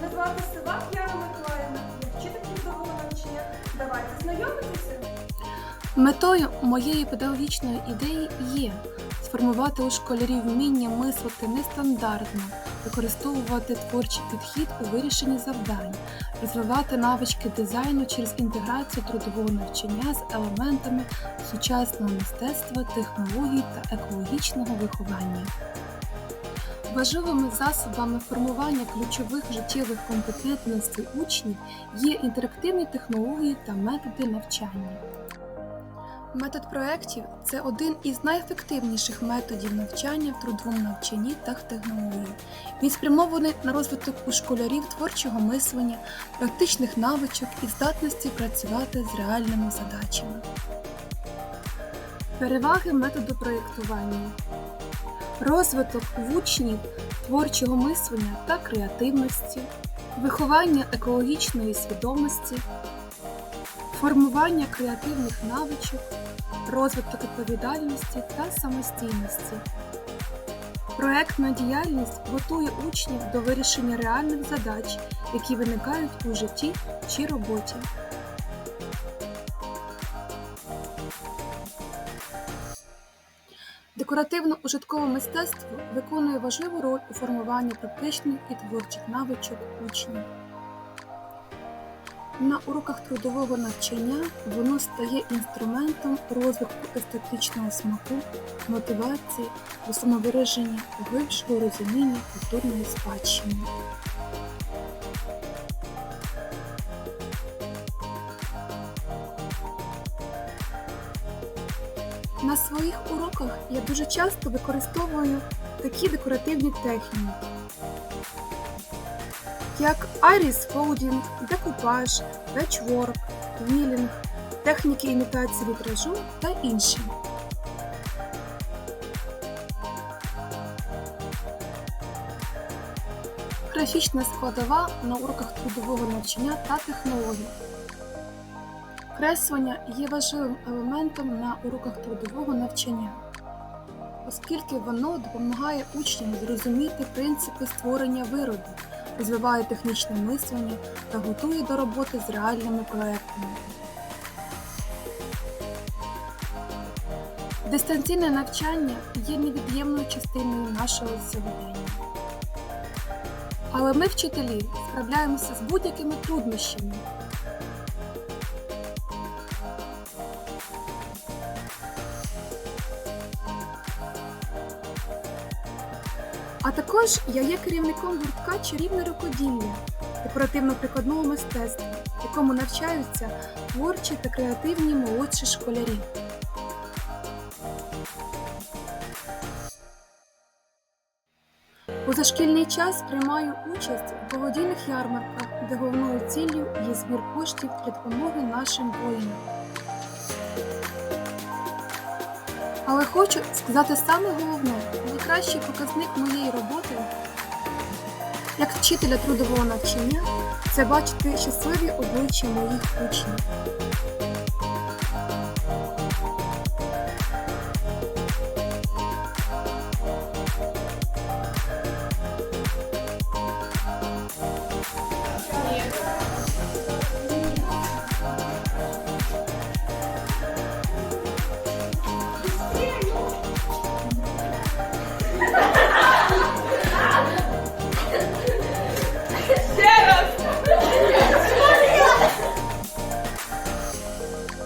Мене звати Сивак Яна Миколаївна. Вчитель трудового навчання. Давайте знайомитися. Метою моєї педагогічної ідеї є сформувати у школярів вміння мислити нестандартно, використовувати творчий підхід у вирішенні завдань, розвивати навички дизайну через інтеграцію трудового навчання з елементами сучасного мистецтва, технологій та екологічного виховання. Важливими засобами формування ключових життєвих компетентностей учнів є інтерактивні технології та методи навчання. Метод проєктів це один із найефективніших методів навчання в трудовому навчанні та в технології. Він спрямований на розвиток у школярів творчого мислення, практичних навичок і здатності працювати з реальними задачами. Переваги методу проєктування. Розвиток в учнів творчого мислення та креативності, виховання екологічної свідомості, формування креативних навичок, розвиток відповідальності та самостійності. Проектна діяльність готує учнів до вирішення реальних задач, які виникають у житті чи роботі. Декоративно-ужиткове мистецтво виконує важливу роль у формуванні практичних і творчих навичок учнів. На уроках трудового навчання воно стає інструментом розвитку естетичного смаку, мотивації самовираження глибшого розуміння культурної спадщини. На своїх уроках я дуже часто використовую такі декоративні техніки, як Iris Folding, декупаж, печворк, вілінг, техніки імітації вітражу та інші. Графічна складова на уроках трудового навчання та технологій. Креслення є важливим елементом на уроках трудового навчання, оскільки воно допомагає учням зрозуміти принципи створення виробів, розвиває технічне мислення та готує до роботи з реальними проектами. Дистанційне навчання є невід'ємною частиною нашого сьогодення. Але ми, вчителі, справляємося з будь-якими труднощами. А також я є керівником гуртка чарівне рукоділля декоративно-прикладного мистецтва, в якому навчаються творчі та креативні молодші школярі. У зашкільний час приймаю участь в благодійних ярмарках, де головною ціллю є збір коштів для допомоги нашим воїнам. Але хочу сказати саме головне, найкращий показник моєї роботи як вчителя трудового навчання це бачити щасливі обличчя моїх учнів.